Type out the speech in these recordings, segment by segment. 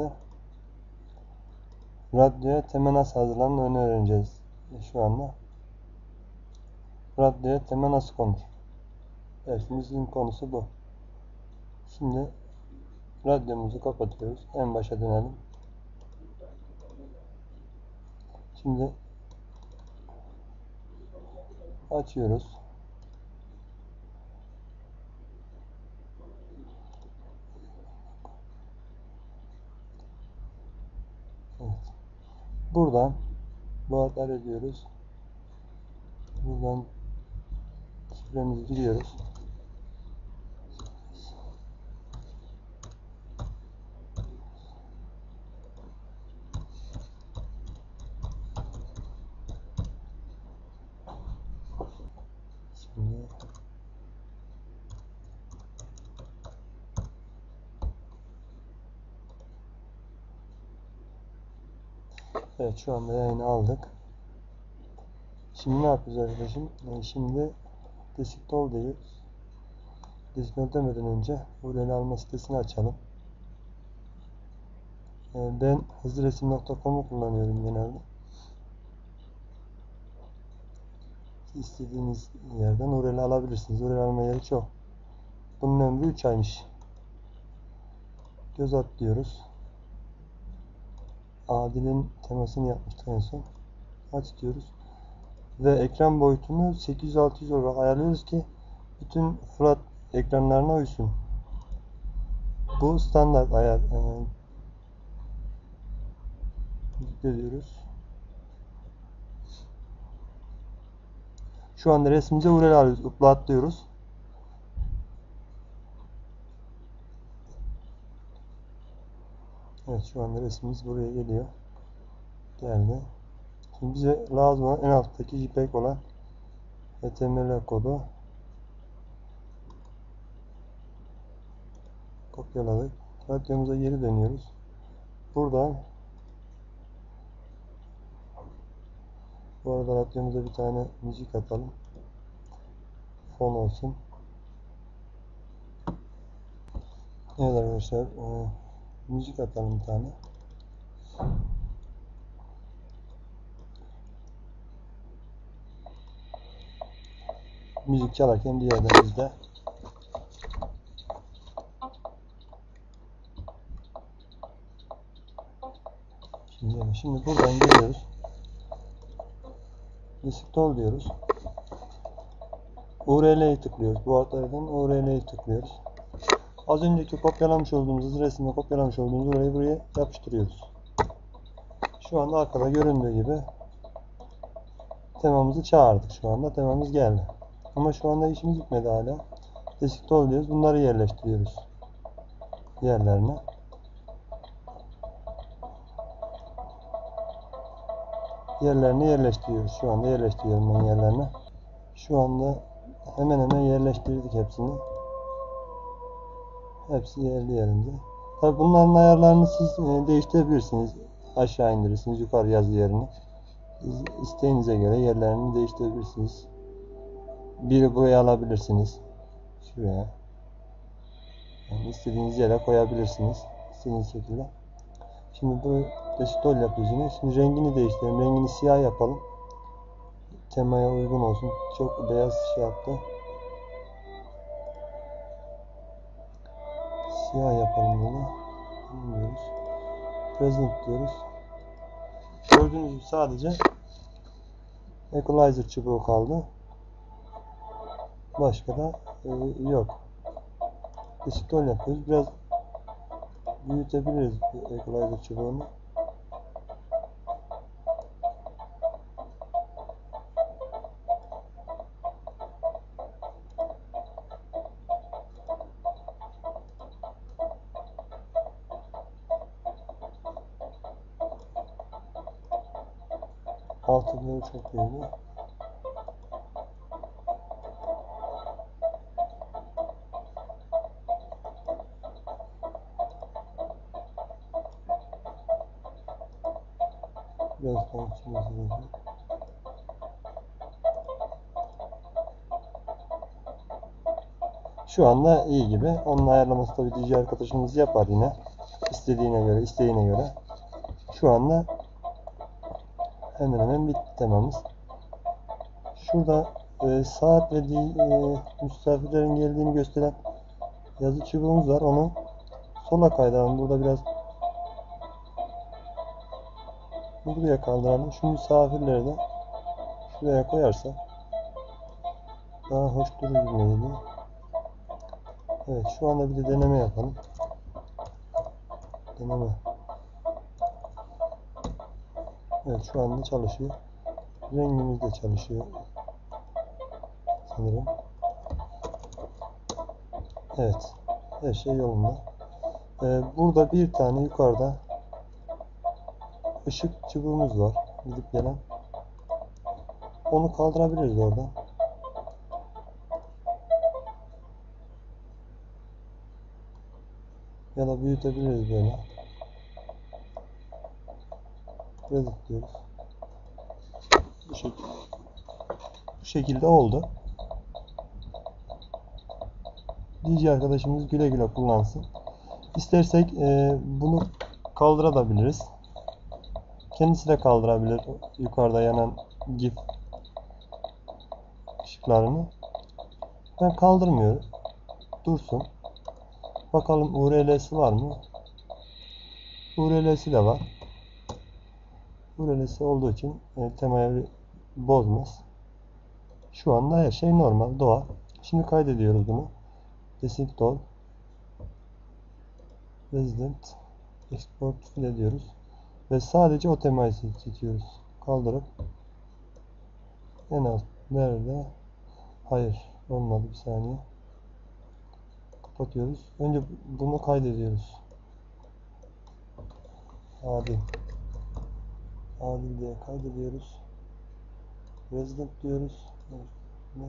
arkadaşlar. Radyoya tema nasıl hazırlanır onu öğreneceğiz şu anda. Radyoya tema nasıl konur? Dersimizin konusu bu. Şimdi radyomuzu kapatıyoruz. En başa dönelim. Şimdi açıyoruz. Evet. Buradan bağlar ediyoruz. Buradan şifremizi giriyoruz. Şimdi Evet şu anda yayını aldık. Şimdi ne yapacağız arkadaşım? Ee, şimdi Desiktol diyoruz. Desiktol demeden önce URL alma sitesini açalım. Ee, ben hızlıresim.com'u kullanıyorum genelde. İstediğiniz yerden URL alabilirsiniz. URL alma yeri çok. Bunun ömrü 3 aymış. Göz at diyoruz. Adil'in temasını yapmıştık en son. Aç diyoruz. Ve ekran boyutunu 800-600 olarak ayarlıyoruz ki bütün flat ekranlarına uysun. Bu standart ayar. Ee, diyoruz. Şu anda resmimize URL alıyoruz. Upload diyoruz. Evet şu anda resmimiz buraya geliyor. Geldi. Şimdi bize lazım olan en alttaki JPEG olan HTML kodu kopyaladık. Radyomuza geri dönüyoruz. Buradan bu arada radyomuza bir tane müzik atalım. Fon olsun. Evet arkadaşlar e, müzik atalım bir tane. Müzik çalarken bir yerden biz de Şimdi, şimdi buradan geliyoruz. Disketol diyoruz. URL'yi tıklıyoruz. Bu artadan URL'yi tıklıyoruz. Az önceki kopyalamış olduğumuz resimde kopyalamış olduğumuz orayı buraya yapıştırıyoruz. Şu anda arkada göründüğü gibi temamızı çağırdık şu anda. Temamız geldi. Ama şu anda işimiz bitmedi hala. Disketol diyoruz. Bunları yerleştiriyoruz. Yerlerine. Yerlerini yerleştiriyoruz. Şu anda yerleştiriyorum ben yerlerine. Şu anda hemen hemen yerleştirdik hepsini. Hepsi yerli yerinde. Tabi bunların ayarlarını siz e, değiştirebilirsiniz. Aşağı indirirsiniz yukarı yazı yerini. Siz isteğinize göre yerlerini değiştirebilirsiniz. Biri buraya alabilirsiniz. Şuraya. Yani istediğiniz yere koyabilirsiniz. İstediğiniz şekilde. Şimdi bu desktop yapıyorsunuz. Şimdi rengini değiştirelim. Rengini siyah yapalım. Temaya uygun olsun. Çok beyaz şey yaptı. Siyah yapalım bunu. Bilmiyoruz. Present diyoruz. Gördüğünüz gibi sadece equalizer çubuğu kaldı. Başka da e, yok. Desktop yapıyoruz. Biraz büyütebiliriz equalizer çubuğunu. Altınları iyiydi. Biraz içine girecek. Şu anda iyi gibi. Onun ayarlaması tabii DJ arkadaşımız yapar yine. istediğine göre, isteğine göre. Şu anda hemen hemen bitti temamız. Şurada e, saat ve e, misafirlerin geldiğini gösteren yazı çubuğumuz var. Onu sola kaydıralım. Burada biraz buraya kaldıralım. Şu misafirleri de şuraya koyarsak daha hoş durur gibi. Evet şu anda bir de deneme yapalım. Deneme. Evet şu anda çalışıyor. Rengimiz de çalışıyor. Sanırım. Evet. Her şey yolunda. Ee, burada bir tane yukarıda ışık çubuğumuz var. Gidip gelen. Onu kaldırabiliriz oradan. Ya da büyütebiliriz böyle. Biraz diyoruz. Bu şekilde. Bu şekilde oldu. DJ arkadaşımız güle güle kullansın. İstersek e, bunu kaldırabiliriz. Kendisi de kaldırabilir yukarıda yanan gif ışıklarını. Ben kaldırmıyorum. Dursun. Bakalım URL'si var mı? URL'si de var. URL'si olduğu için e, temayı bozmaz. Şu anda her şey normal, doğal. Şimdi kaydediyoruz bunu. All. Resident export file diyoruz. Ve sadece o temayı seçiyoruz. Kaldırıp en alt nerede? Hayır. Olmadı bir saniye. Kapatıyoruz. Önce bunu kaydediyoruz. Adil. Adil diye kaydediyoruz. Resident diyoruz. Ne?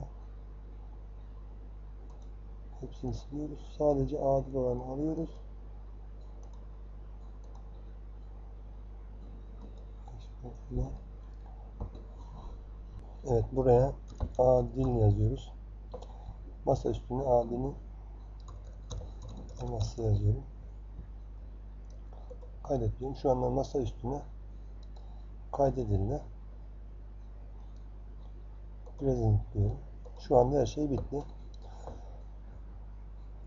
Hepsini siliyoruz. Sadece adil olanı alıyoruz. Evet buraya adil yazıyoruz. Masa üstüne adilin teması yazıyorum. Kaydediyorum. Şu anda masa üstüne kaydedildi. Present diyorum. Şu anda her şey bitti.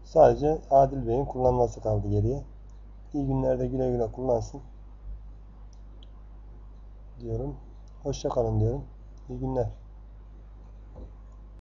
Sadece Adil Bey'in kullanması kaldı geriye. İyi günlerde güle güle kullansın. Diyorum. Hoşça kalın diyorum. İyi günler.